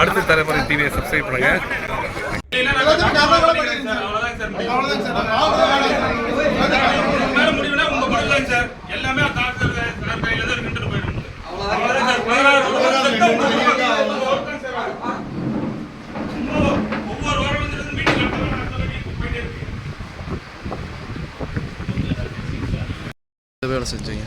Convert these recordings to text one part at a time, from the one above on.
அடுத்த தலைமுறை டிவியை சப்ஸ்கிரைப் பண்ணுங்க. சார் எல்லாமே ஒவ்வொரு வேலை செஞ்சீங்க?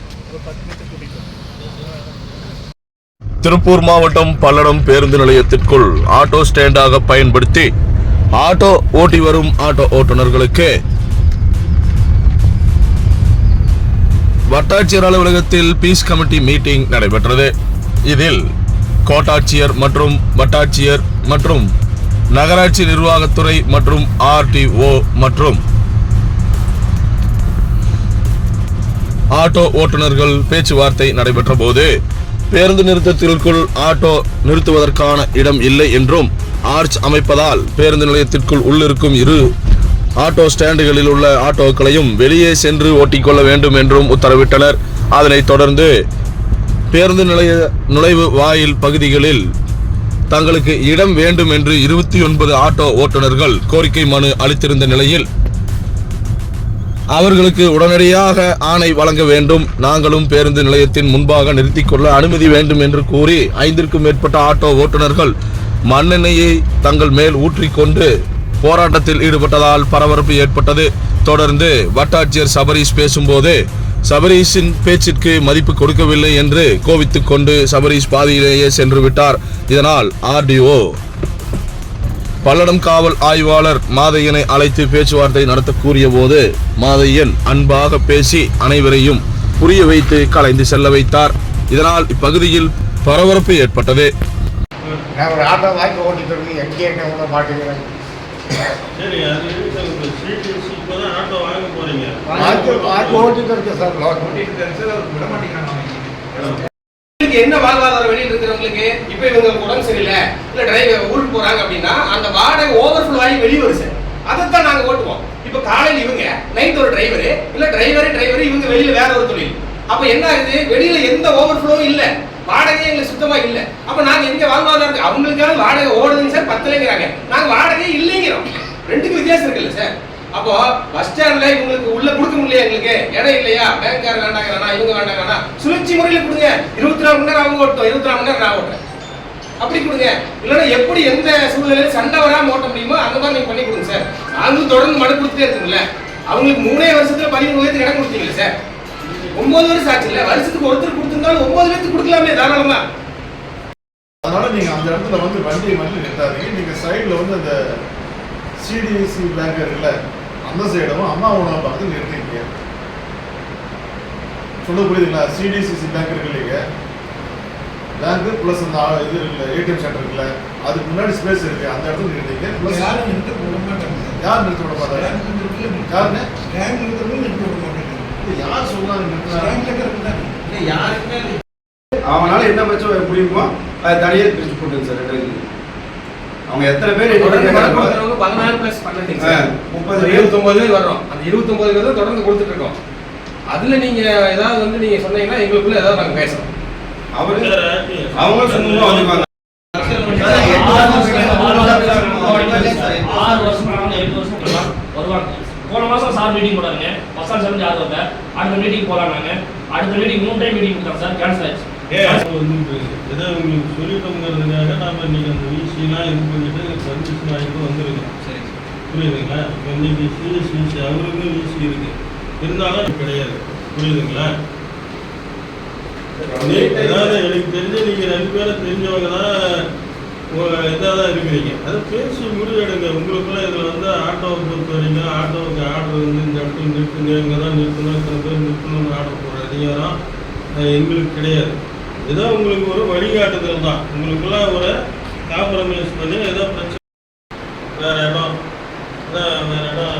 திருப்பூர் மாவட்டம் பல்லடம் பேருந்து நிலையத்திற்குள் ஆட்டோ ஸ்டாண்டாக பயன்படுத்தி ஆட்டோ ஓட்டி வரும் ஆட்டோ ஓட்டுநர்களுக்கு வட்டாட்சியர் அலுவலகத்தில் பீஸ் கமிட்டி மீட்டிங் நடைபெற்றது. இதில் கோட்டாட்சியர் மற்றும் வட்டாட்சியர் மற்றும் நகராட்சி நிர்வாகத்துறை மற்றும் ஆர்டிஓ மற்றும் ஆட்டோ ஓட்டுநர்கள் பேச்சுவார்த்தை நடைபெற்ற போது பேருந்து நிறுத்தத்திற்குள் ஆட்டோ நிறுத்துவதற்கான இடம் இல்லை என்றும் ஆர்ச் அமைப்பதால் பேருந்து நிலையத்திற்குள் உள்ளிருக்கும் இரு ஆட்டோ ஸ்டாண்டுகளில் உள்ள ஆட்டோக்களையும் வெளியே சென்று ஓட்டிக்கொள்ள வேண்டும் என்றும் உத்தரவிட்டனர். அதனைத் தொடர்ந்து பேருந்து நிலைய நுழைவு வாயில் பகுதிகளில் தங்களுக்கு இடம் வேண்டும் என்று இருபத்தி ஒன்பது ஆட்டோ ஓட்டுநர்கள் கோரிக்கை மனு அளித்திருந்த நிலையில் அவர்களுக்கு உடனடியாக ஆணை வழங்க வேண்டும். நாங்களும் பேருந்து நிலையத்தின் முன்பாக நிறுத்திக் கொள்ள அனுமதி வேண்டும் என்று கூறி ஐந்திற்கும் மேற்பட்ட ஆட்டோ ஓட்டுநர்கள் மண்ணெண்ணெயை தங்கள் மேல் ஊற்றிக்கொண்டு போராட்டத்தில் ஈடுபட்டதால் பரபரப்பு ஏற்பட்டது. தொடர்ந்து வட்டாட்சியர் சபரீஷ் பேசும்போது சபரீஷின் பேச்சிற்கு மதிப்பு கொடுக்கவில்லை என்று கோவித்துக் கொண்டு சபரீஷ் பாதியிலேயே சென்று விட்டார். இதனால் ஆர்டிஓ பல்லடம் காவல் ஆய்வாளர் மாதையனை அழைத்து பேச்சுவார்த்தை நடத்த கூறிய போது மாதையன் அன்பாக பேசி அனைவரையும் புரிய வைத்து கலைந்து செல்ல வைத்தார். இதனால் இப்பகுதியில் பரபரப்பு ஏற்பட்டது. நான் ஒரு ஆட்டோ வாங்கி ஓட்டிட்டு இருக்கேன். எங்கே என்ன கூட மாட்டேங்கிறேன் சரி அது ஆட்டோ வாங்க சார். வாழ்வாதாரம் வெளியில இருக்கிறவங்களுக்கு இப்போ இவங்க உடம்பு சரியில்லை இல்ல டிரைவர் ஊருக்கு போறாங்க அப்படின்னா அந்த வாடகை ஓவர்ஃப்ளோ ஆகி வெளியே வருது சார் அதைத்தான் நாங்கள் ஓட்டுவோம். இப்போ காலையில் இவங்க நைட் ஒரு டிரைவரு இல்லை டிரைவரு டிரைவரு இவங்க வெளியில வேற ஒரு தொழில். அப்போ என்ன ஆகுது? வெளியில எந்த ஓவர்ஃப்ளோவும் இல்லை. வாடகையே எங்களுக்கு சுத்தமாக இல்லை. அப்போ நாங்கள் எங்கே வாழ்வாதாரம் அவங்களுக்கான வாடகை ஓடுதுங்க சார் பத்தலைங்கிறாங்க. நாங்கள் வாடகையே இல்லைங்கிறோம். ரெண்டுக்கும் வித்தியாசம் இருக்குல்ல சார். அப்போ பஸ் ஸ்டாண்ட்ல இவங்களுக்கு உள்ள கொடுக்க முடியல எங்களுக்கு? இடம் இல்லையா? பேங்க்கார் வேண்டாங்கிறானா? இவங்க வேண்டாங்கிறானா? சுழற்சி முறையில் கொடுங்க. இருபத்தி நாலு மணி நேரம் அவங்க ஓட்டும் இருபத்தி நாலு மணி நேரம் நான் ஓட்டுறேன். அப்படி கொடுங்க. இல்லைன்னா எப்படி எந்த சூழ்நிலையில சண்டை வராமல் ஓட்ட முடியுமோ அந்த மாதிரி நீங்க பண்ணி கொடுங்க சார். நாங்களும் தொடர்ந்து மனு கொடுத்துட்டே இருக்குங்களே அவங்களுக்கு மூணே வருஷத்துல பதிமூணு பேருக்கு இடம் கொடுத்தீங்களே சார். ஒன்பது வருஷம் ஆச்சு இல்ல. வருஷத்துக்கு ஒருத்தர் கொடுத்துருந்தாலும் ஒன்பது பேருக்கு கொடுக்கலாமே தாராளமா. அதனால நீங்க அந்த இடத்துல வந்து வண்டியை மட்டும் நிறுத்தாதீங்க. நீங்க சைடுல வந்து அந்த சிடிஎஸ்சி பேங்க் இருக்குல்ல அந்த சைடும் அம்மா உணவு பக்கத்தில் நிறுத்திங்க சொல்ல புரியுதுங்களா சிடிசிசி பேங்க் இருக்கு இல்லைங்க பேங்க் பிளஸ் அந்த இது இருக்குல்ல ஏடிஎம் சென்டர் இருக்குல்ல அதுக்கு முன்னாடி ஸ்பேஸ் இருக்கு. அந்த இடத்துல நிறுத்திங்க பிளஸ் யாரும் நிறுத்த விட மாட்டாங்க. யார் நிறுத்த விட மாட்டாங்க? யாருன்னு கேங் நிறுத்தவும் நிறுத்த விட மாட்டாங்க. யார் சொன்னாங்க நிறுத்தினாங்க யாருக்குமே அவனால என்ன பட்சம் முடியுமோ அது தனியாக பிரிச்சு போட்டுங்க சார். அவங்க எத்தனை பேர் தொடர்ந்து பதினாலு பிளஸ் பன்னெண்டு முப்பது இருபத்தொன்பது பேர். வர்றோம். அந்த இருபத்தொன்பது பேர் தான் தொடர்ந்து கொடுத்துட்டு இருக்கோம் அதுல நீங்க ஏதாவது வந்து நீங்க சொன்னீங்கன்னா எங்களுக்குள்ள ஏதாவது நாங்க பேசுறோம். அவரு அவங்களும் சும்மா வந்துருவாங்க ஆறு வருவாங்க. போன மாசம் சார் மீட்டிங் போனாங்க பசங்க செவன் யாரும் வரல அடுத்த மீட்டிங் போலாம் நாங்க அடுத்த மீட்டிங் மூணு டைம் மீட்டிங் கொடுத்தாங்க சார். கேன்சல் ஆயிடுச்சு. வந்து ஏதோ உங்களுக்கு சொல்லிட்டோங்கிறதுக்காக நாம இன்னைக்கு அந்த விசிலாம் இது பண்ணிட்டு பர்மிஷன் வாங்கிட்டு வந்துருக்கோம். சரி புரியுதுங்களா? இப்போ இன்னைக்கு சிஎஸ்சிசி அவருக்கும் விசி இருக்கு. இருந்தாலும் கிடையாது. புரியுதுங்களா? நீ- அதாவது எனக்கு தெரிஞ்சு நீங்க ரெண்டு பேரும் தெரிஞ்சவங்க தான் இதாக தான் இருக்கிறீங்க. அதை பேசி முடிவெடுங்க. உங்களுக்குள்ள இதில் வந்து ஆட்டோவை பொறுத்த வரைக்கும் ஆட்டோவுக்கு ஆர்டர் வந்து இந்த இடத்துல நிறுத்துங்க இங்கே தான் நிறுத்தணும் இத்தனை பேர் நிறுத்தணும்னு ஆர்டர் போடுற அதிகாரம் எங்களுக்கு கிடையாது. ஏதோ உங்களுக்கு ஒரு வழிகாட்டுதல் தான். உங்களுக்குள்ள ஒரு காம்ப்ரமைஸ் பண்ணி ஏதோ பிரச்சனை வேற இடம். வேற இடம்.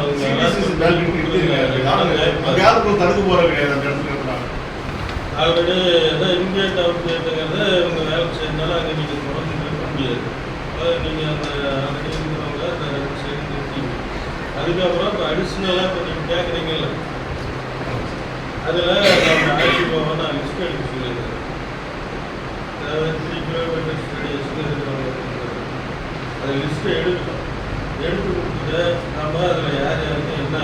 உங்க தடுக்க போறது கிடையாது ஆல்ரெடி ஏதோ இன்கேட் அவுட் கேட்டுங்கிறத இவங்க வேலை செய்யறதுனால அங்கே நீங்கள் தொடர்ந்து நிறுத்த முடியாது. நீங்கள் அந்த ஆல்ரெடி இருக்கிறவங்க அந்த ரெண்டு சைடு நிறுத்திங்க அதுக்கப்புறம் இப்போ அடிஷ்னலாக இப்போ நீங்கள் கேட்குறீங்கல்ல அதில் நம்ம நான் லிஸ்ட் எடுக்க சொல்லியிருக்கேன். அதாவது த்ரீ கிலோமீட்டர்ஸ் ரேடியஸில் இருக்கிறவங்க அந்த லிஸ்ட்டை எடுக்கணும் எடுத்து கொடுத்துட்டு நம்ம அதில் யார் யாருக்கு என்ன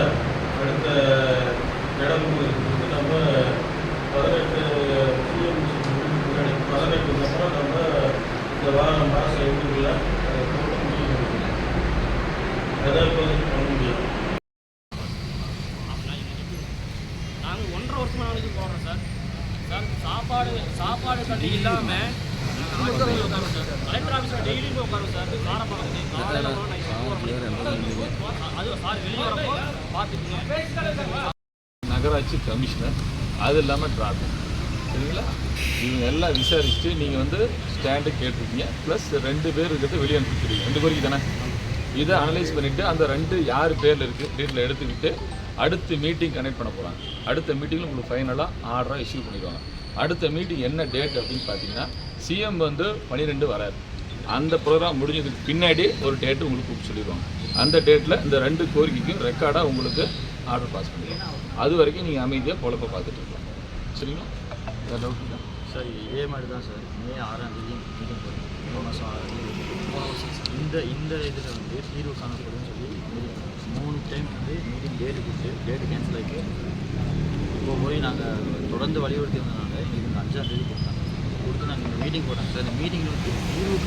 அடுத்த இடம் இருக்குது நம்ம பதினெட்டு சிஎம்சி முன்னாடி பதினெட்டுக்கு அப்புறம் நம்ம இந்த வாரம் மாதம் எண்டுக்குள்ள அதை போட்டு முடியும். அதான் இப்போதைக்கு பண்ண முடியும். நாங்கள் ஒன்றரை வருஷம் நாளைக்கு போகிறோம் சார். சார் சாப்பாடு சாப்பாடு கட்டி இல்லாமல் நகராட்சி கமிஷனர் அது இல்லாமல் டிராஃபிக் சரிங்களா? இவங்க எல்லாம் விசாரிச்சுட்டு நீங்கள் வந்து ஸ்டாண்டு கேட்டிருக்கீங்க. ப்ளஸ் ரெண்டு பேர் இருக்கிறது வெளியே அனுப்பிச்சிருக்கீங்க. ரெண்டு பேருக்கு தானே? இதை அனலைஸ் பண்ணிவிட்டு அந்த ரெண்டு யார் பேரில் இருக்குது டீட்டில் எடுத்துக்கிட்டு அடுத்த மீட்டிங் கனெக்ட் பண்ண போகிறாங்க அடுத்த மீட்டிங்கில் உங்களுக்கு ஃபைனலாக ஆர்டராக இஷ்யூ பண்ணிடுவாங்க. அடுத்த மீட்டிங் என்ன டேட் அப்படின்னு பார்த்தீங்கன்னா சிஎம் வந்து பன்னிரெண்டு வராரு. அந்த ப்ரோக்ராம் முடிஞ்சதுக்கு பின்னாடி ஒரு டேட்டு உங்களுக்கு கூப்பிட்டு சொல்லிடுவாங்க. அந்த டேட்டில் இந்த ரெண்டு கோரிக்கைக்கும் ரெக்கார்டாக உங்களுக்கு ஆர்டர் பாஸ் பண்ணிடுவாங்க. அது வரைக்கும் நீங்கள் அமைதியாக பொழப்ப பார்த்துட்டு இருக்கலாம் சரிங்களா? வேறு டவுட் இருக்கா? சார் இதே மாதிரி தான் சார் மே ஆறாம் தேதி மீட்டிங் போகிறோம் போன மாதம் ஆறாம் தேதி இந்த இந்த இதில் வந்து தீர்வு காணப்படும் சொல்லி மூணு டைம் வந்து மீட்டிங் டேட்டு கொடுத்து டேட்டு கேன்சல் ஆகி இப்போ போய் நாங்கள் தொடர்ந்து வலியுறுத்தி வந்ததுனால எங்களுக்கு அஞ்சாம் தேதி கொடுத்தாங்க. கொடுத்து நாங்கள் மீட்டிங் போட்டாங்க சார் இந்த மீட்டிங்கில் வந்து தீர்வு